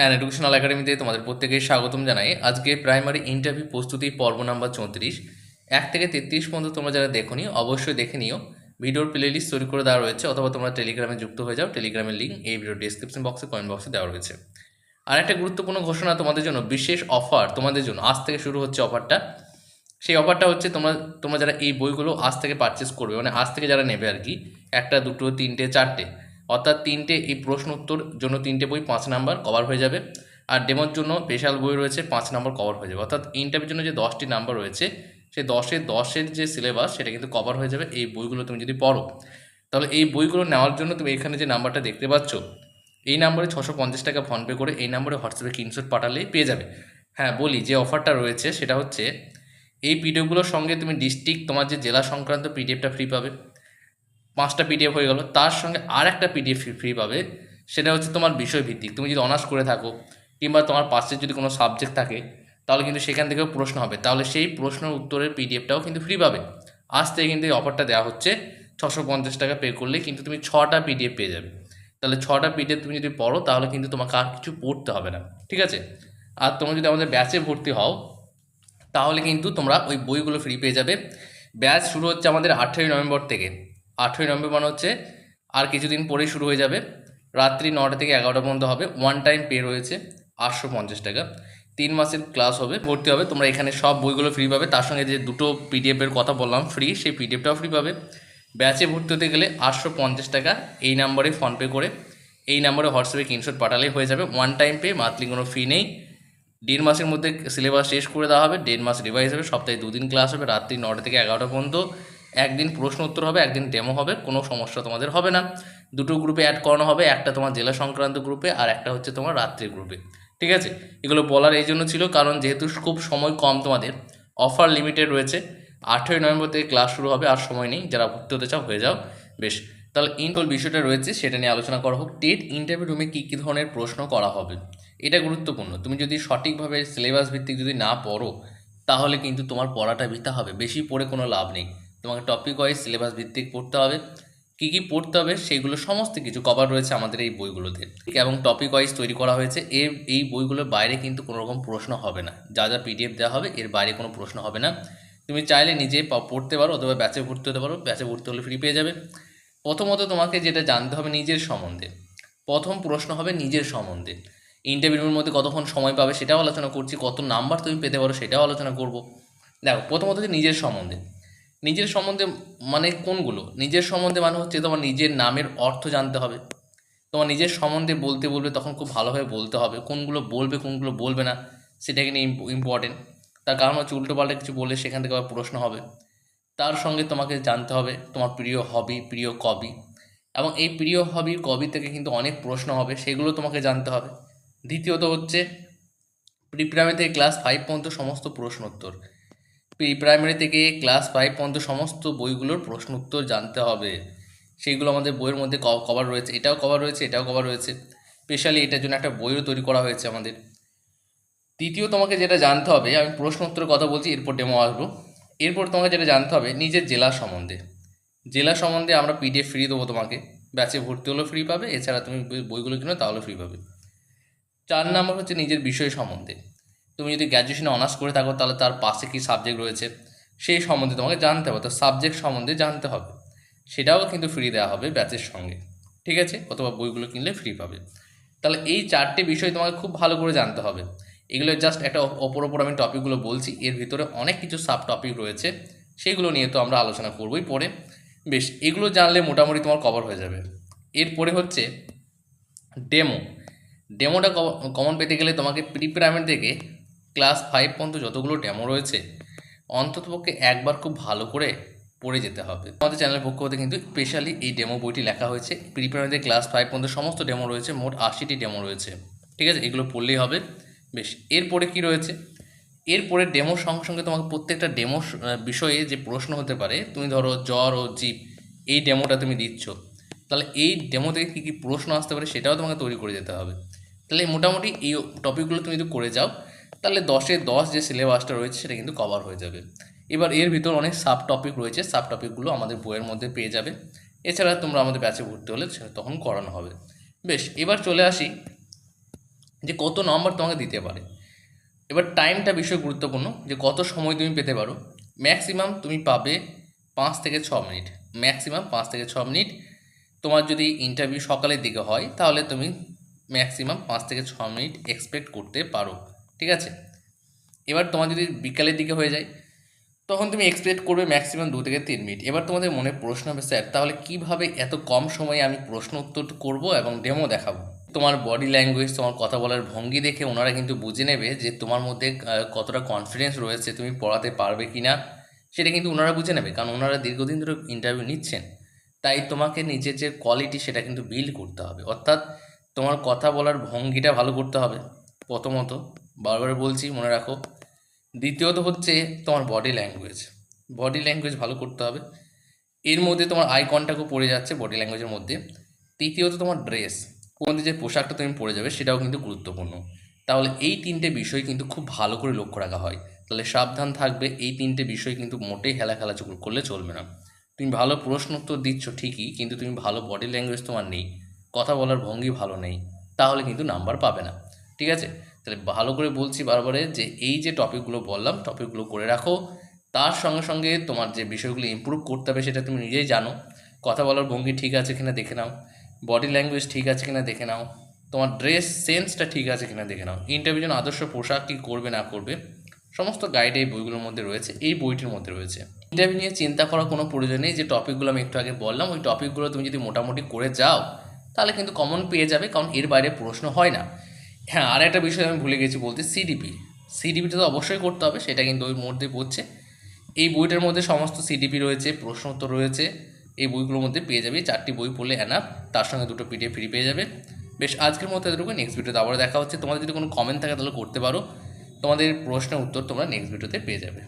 And educational একাডেমিতে তোমাদের প্রত্যেকেই স্বাগতম জানাই। আজকে প্রাইমারি ইন্টারভিউ প্রস্তুতি পর্ব নাম্বার চৌত্রিশ। এক থেকে তেত্রিশ পর্যন্ত তোমরা যারা দেখোনি, অবশ্যই দেখে নিও। ভিডিওর প্লে লিস্ট তৈরি করে দেওয়া রয়েছে, অথবা তোমরা টেলিগ্রামে যুক্ত হয়ে যাও। টেলিগ্রামের লিঙ্ক এই ভিডিও ডিসক্রিপশন বক্সে কমেন্ট বক্সে দেওয়া রয়েছে। আর একটা গুরুত্বপূর্ণ ঘোষণা তোমাদের জন্য, বিশেষ অফার তোমাদের জন্য, আজ থেকে শুরু হচ্ছে অফারটা সেই অফারটা হচ্ছে তোমরা তোমরা যারা এই বইগুলো আজ থেকে পারচেস করবে মানে আজ থেকে যারা নেবে আর কি, একটা, দুটো, তিনটে, চারটে অর্থাৎ তিনটে, এই প্রশ্ন উত্তর জন্য তিনটে বই পাঁচ নাম্বার কভার হয়ে যাবে। আর ডেমোর জন্য স্পেশাল বই রয়েছে, পাঁচ নাম্বার কভার হয়ে যাবে। অর্থাৎ ইন্টারভিউর জন্য যে দশটি নাম্বার রয়েছে, সেই দশে দশের যে সিলেবাস সেটা কিন্তু কভার হয়ে যাবে এই বইগুলো তুমি যদি পড়ো। তাহলে এই বইগুলো নেওয়ার জন্য তুমি এখানে যে নাম্বারটা দেখতে পাচ্ছ, এই নাম্বারে ছশো পঞ্চাশ টাকা ফোনপে করে এই নাম্বারে হোয়াটসঅ্যাপে স্ক্রিনশট পাঠালেই পেয়ে যাবে। হ্যাঁ বলি যে অফারটা রয়েছে, সেটা হচ্ছে, এই পিডিএফগুলোর সঙ্গে তুমি ডিস্ট্রিক্ট তোমার যে জেলা সংক্রান্ত পিডিএফটা ফ্রি পাবে। পাঁচটা পিডিএফ হয়ে গেল। তার সঙ্গে আর একটা পিডিএফ ফ্রি পাবে। সেটা হচ্ছে তোমার বিষয়ভিত্তিক। তুমি যদি অনার্স করে থাকো কিংবা তোমার পাশে যদি কোনো সাবজেক্ট থাকে, তাহলে কিন্তু সেখান থেকেও প্রশ্ন হবে। তাহলে সেই প্রশ্নের উত্তরের পিডিএফটাও কিন্তু ফ্রি পাবে। আজ থেকে কিন্তু এই অফারটা দেওয়া হচ্ছে। ছশো পঞ্চাশ টাকা পে করলে কিন্তু তুমি ছটা পিডিএফ পেয়ে যাবে। তাহলে ছটা পিডিএফ তুমি যদি পড়ো, তাহলে কিন্তু তোমাকে আর কিছু পড়তে হবে না। ঠিক আছে? আর তোমরা যদি আমাদের ব্যাচে ভর্তি হও, তাহলে কিন্তু তোমরা ওই বইগুলো ফ্রি পেয়ে যাবে। ব্যাচ শুরু হচ্ছে আমাদের আঠেরোই নভেম্বর থেকে। আঠেরোই নভেম্বর মানে হচ্ছে আর কিছুদিন পরেই শুরু হয়ে যাবে। রাত্রি নটা থেকে এগারোটা পর্যন্ত হবে। ওয়ান টাইম পে রয়েছে আটশো পঞ্চাশ টাকা। তিন মাসের ক্লাস হবে, ভর্তি হবে। তোমরা এখানে সব বইগুলো ফ্রি পাবে। তার সঙ্গে যে দুটো পিডিএফের কথা বললাম ফ্রি সেই পিডিএফটাও ফ্রি পাবে। ব্যাচে ভর্তি হতে গেলে আটশো পঞ্চাশ টাকা এই নাম্বারে ফোনপে করে। এই নাম্বারে হোয়াটসঅ্যাপে স্ক্রিনশট পাঠালেই হয়ে যাবে। ওয়ান টাইম পে মান্থলি কোনো ফি নেই। দেড় মাসের মধ্যে সিলেবাস শেষ করে দেওয়া হবে। দেড় মাস রিভাইজ হবে। সপ্তাহে দুদিন ক্লাস হবে। রাত্রি নটা থেকে এগারোটা পর্যন্ত একদিন প্রশ্ন উত্তর হবে, একদিন ডেমো হবে, কোনো সমস্যা তোমাদের হবে না। দুটো গ্রুপে অ্যাড করানো হবে, একটা তোমার জেলা সংক্রান্ত গ্রুপে আর একটা হচ্ছে তোমার রাত্রি গ্রুপে ঠিক আছে? এগুলো বলার এই জন্য ছিল, কারণ যেহেতু খুব সময় কম তোমাদের অফার লিমিটেড রয়েছে। আঠেরোই নভেম্বর থেকে ক্লাস শুরু হবে, আর সময় নেই, যারা ভর্তি হতে চাও, হয়ে যাও। বেশ, তাহলে ইনকল বিষয়টা রয়েছে, সেটা নিয়ে আলোচনা করা হোক। টেট ইন্টারভিউ রুমে কী কী ধরনের প্রশ্ন করা হবে? এটা গুরুত্বপূর্ণ। তুমি যদি সঠিকভাবে সিলেবাস ভিত্তিক যদি না পড়ো, তাহলে কিন্তু তোমার পড়াটা বৃথা হবে, বেশি পড়ে কোনো লাভ নেই। তোমাকে টপিক ওয়াইজ সিলেবাস ভিত্তিক পড়তে হবে। কী কী পড়তে হবে সেগুলো সমস্ত কিছু কভার রয়েছে আমাদের এই বইগুলোতে। এবং টপিক ওয়াইজ তৈরি করা হয়েছে। এর এই বইগুলোর বাইরে কিন্তু কোনো রকম প্রশ্ন হবে না। যা যা পিডিএফ দেওয়া হবে, এর বাইরে কোনো প্রশ্ন হবে না। তুমি চাইলে নিজে পড়তে পারো অথবা ব্যাচে ভর্তি হতে পারো। ব্যাচে ভর্তি হলে ফ্রি পেয়ে যাবে। প্রথমত তোমাকে যেটা জানতে হবে নিজের সম্বন্ধে। প্রথম প্রশ্ন হবে নিজের সম্বন্ধে। ইন্টারভিউর মধ্যে কতক্ষণ সময় পাবে সেটাও আলোচনা করছি। কত নাম্বার তুমি পেতে পারো সেটাও আলোচনা করব। দেখো, প্রথমত নিজের সম্বন্ধে। নিজের সম্বন্ধে মানে কোনগুলো? নিজের সম্বন্ধে মানে হচ্ছে তোমার নিজের নামের অর্থ জানতে হবে। তোমার নিজের সম্বন্ধে বলতে বলবে তখন খুব ভালোভাবে বলতে হবে। কোনগুলো বলবে কোনগুলো বলবে না সেটা কিন্তু ইম্পর্টেন্ট তার কারণ হচ্ছে উল্টোপাল্টা কিছু বললে সেখান থেকে আবার প্রশ্ন হবে। তার সঙ্গে তোমাকে জানতে হবে তোমার প্রিয় হবি প্রিয় কবি। এবং এই প্রিয় হবি কবি থেকে কিন্তু অনেক প্রশ্ন হবে, সেগুলো তোমাকে জানতে হবে। দ্বিতীয়ত হচ্ছে প্রি প্রাইমারি থেকে ক্লাস ফাইভ পর্যন্ত সমস্ত প্রশ্ন উত্তর প্রি প্রাইমারি থেকে ক্লাস ফাইভ পর্যন্ত সমস্ত বইগুলোর প্রশ্ন উত্তর জানতে হবে। সেইগুলো আমাদের বইয়ের মধ্যে কভার রয়েছে। এটাও কভার রয়েছে, এটাও কভার রয়েছে। স্পেশালি এটার জন্য একটা বইও তৈরি করা হয়েছে আমাদের। তৃতীয় তোমাকে যেটা জানতে হবে, আমি প্রশ্ন উত্তরের কথা বলছি, এরপর ডেমো আসব। এরপর তোমাকে যেটা জানতে হবে, নিজের জেলা সম্বন্ধে। জেলা সম্বন্ধে আমরা পিডিএফ ফ্রি দেবো তোমাকে। ব্যাচে ভর্তি হলেও ফ্রি পাবে, এছাড়া তুমি বইগুলো কিনো তাহলে ফ্রি পাবে। চার নাম্বার হচ্ছে নিজের বিষয় সম্বন্ধে। তুমি যদি গ্র্যাজুয়েশনে অনার্স করে থাকো, তাহলে তার পাশে কী সাবজেক্ট রয়েছে? সেই সম্বন্ধে তোমাকে জানতে হবে। তো সাবজেক্ট সম্বন্ধে জানতে হবে। সেটাও কিন্তু ফ্রি দেওয়া হবে ব্যাচের সঙ্গে। ঠিক আছে? অথবা বইগুলো কিনলে ফ্রি পাবে। তাহলে এই চারটে বিষয় তোমাকে খুব ভালো করে জানতে হবে। এগুলো জাস্ট একটা ওপর ওপর আমি টপিকগুলো বলছি। এর ভিতরে অনেক কিছু সাব টপিক রয়েছে। সেগুলো নিয়ে তো আমরা আলোচনা করবোই পরে। বেশ, এগুলো জানলে মোটামুটি তোমার কভার হয়ে যাবে। এরপরে হচ্ছে ডেমো ডেমোটা কমন পেতে গেলে তোমাকে প্রি প্রাইমারি থেকে ক্লাস ফাইভ পর্যন্ত যতগুলো ডেমো রয়েছে, অন্ততপক্ষে একবার খুব ভালো করে পড়ে যেতে হবে। আমাদের চ্যানেলের পক্ষ হতে কিন্তু স্পেশালি এই ডেমো বইটি লেখা হয়েছে। প্রি প্রাইমারি থেকে ক্লাস ফাইভ পর্যন্ত সমস্ত ডেমো রয়েছে, মোট আশিটি ডেমো রয়েছে। ঠিক আছে? এগুলো পড়লেই হবে। বেশ, এরপরে কি রয়েছে? এরপরে ডেমোর সঙ্গে সঙ্গে তোমাকে প্রত্যেকটা ডেমো বিষয়ে যে প্রশ্ন হতে পারে, তুমি ধরো জ্বর ও জিপ এই ডেমোটা তুমি দিচ্ছ। তাহলে এই ডেমো থেকে কী কী প্রশ্ন আসতে পারে সেটাও তোমাকে তৈরি করে যেতে হবে। তাহলে মোটামুটি এই টপিকগুলো তুমি যদি করে যাও তাহলে দশে দশ যে সিলেবাসটা রয়েছে, সেটা কিন্তু কভার হয়ে যাবে। এবার এর ভিতর অনেক সাব টপিক রয়েছে সাব টপিকগুলো আমাদের বইয়ের মধ্যে পেয়ে যাবে। এছাড়া তোমরা আমাদের ব্যাচে ভর্তি হলে তখন করানো হবে। বেশ, এবার চলে আসি যে কত নম্বর তোমাকে দিতে পারে। এবার টাইমটা বিষয় গুরুত্বপূর্ণ, যে কত সময় তুমি পেতে পারো। ম্যাক্সিমাম তুমি পাবে পাঁচ থেকে ছ মিনিট। ম্যাক্সিমাম পাঁচ থেকে ছ মিনিট। তোমার যদি ইন্টারভিউ সকালের দিকে হয়, তাহলে তুমি ম্যাক্সিমাম পাঁচ থেকে ছ মিনিট এক্সপেক্ট করতে পারো। ঠিক আছে? এবার তোমার যদি বিকালের দিকে হয়ে যায়, তখন তুমি এক্সপেক্ট করবে ম্যাক্সিমাম দু থেকে তিন মিনিট। এবার তোমাদের মনে প্রশ্ন হবে, স্যার, তাহলে কীভাবে এত কম সময়ে আমি প্রশ্ন উত্তর করব এবং ডেমো দেখাবো? তোমার বডি ল্যাঙ্গুয়েজ তোমার কথা বলার ভঙ্গি দেখে ওনারা কিন্তু বুঝে নেবে যে তোমার মধ্যে কতটা কনফিডেন্স রয়েছে, তুমি পড়াতে পারবে কি না সেটা কিন্তু ওনারা বুঝে নেবে, কারণ ওনারা দীর্ঘদিন ধরে ইন্টারভিউ নিচ্ছেন। তাই তোমাকে নিজের যে কোয়ালিটি সেটা কিন্তু বিল্ড করতে হবে। অর্থাৎ তোমার কথা বলার ভঙ্গিটা ভালো করতে হবে প্রথমত। বারবার বলছি, মনে রাখো। দ্বিতীয়ত হচ্ছে তোমার বডি ল্যাঙ্গুয়েজ বডি ল্যাঙ্গুয়েজ ভালো করতে হবে। এর মধ্যে তোমার আই কন্ট্যাক্টও পড়ে যাচ্ছে বডি ল্যাঙ্গুয়েজের মধ্যে। তৃতীয়ত তোমার ড্রেস কোন যে পোশাকটা তুমি পরে যাবে সেটাও কিন্তু গুরুত্বপূর্ণ। তাহলে এই তিনটে বিষয় কিন্তু খুব ভালো করে লক্ষ্য রাখা হয়। তাহলে সাবধান থাকবে, এই তিনটে বিষয় কিন্তু মোটেই হেলা খেলা করলে চলবে না। তুমি ভালো প্রশ্ন উত্তর দিচ্ছ ঠিকই, কিন্তু তুমি ভালো বডি ল্যাঙ্গুয়েজ তোমার নেই। কথা বলার ভঙ্গি ভালো নেই। তাহলে কিন্তু নাম্বার পাবে না। ঠিক আছে? তাহলে ভালো করে বলছি বারবারে যে এই যে টপিকগুলো বললাম টপিকগুলো করে রাখো। তার সঙ্গে সঙ্গে তোমার যে বিষয়গুলো ইম্প্রুভ করতে হবে সেটা তুমি নিজেই জানো। কথা বলার ভঙ্গি ঠিক আছে কিনা দেখে নাও। বডি ল্যাঙ্গুয়েজ ঠিক আছে কিনা দেখে নাও। তোমার ড্রেস সেন্সটা ঠিক আছে কিনা দেখে নাও। ইন্টারভিউ জন্য আদর্শ পোশাক কী করবে না করবে? সমস্ত গাইড এই বইগুলোর মধ্যে রয়েছে, এই বইটির মধ্যে রয়েছে। ইন্টারভিউ নিয়ে চিন্তা করার কোনো প্রয়োজন নেই যে টপিকগুলো আমি একটু আগে বললাম। ওই টপিকগুলো তুমি যদি মোটামুটি করে যাও, তাহলে কিন্তু কমন পেয়ে যাবে। কারণ এর বাইরে প্রশ্ন হয় না। হ্যাঁ আর একটা বিষয় আমি ভুলে গেছি বলতে সিডিপি সিডিপিটা তো অবশ্যই করতে হবে, সেটা কিন্তু ওই মধ্যে পড়ছে। এই বইটার মধ্যে সমস্ত সিডিপি রয়েছে, প্রশ্ন উত্তর রয়েছে, এই বইগুলোর মধ্যে পেয়ে যাবে, চারটি বই পড়লে অ্যানাপ তার সঙ্গে দুটো পিডিএফ ফ্রি পেয়ে যাবে। বেশ, আজকের মতো এতটুকু নেক্সট ভিডিওতে আবার দেখা হচ্ছে। তোমাদের যদি কোনো কমেন্ট থাকে, তাহলে করতে পারো। তোমাদের প্রশ্নের উত্তর তোমরা নেক্সট ভিডিওতে পেয়ে যাবে।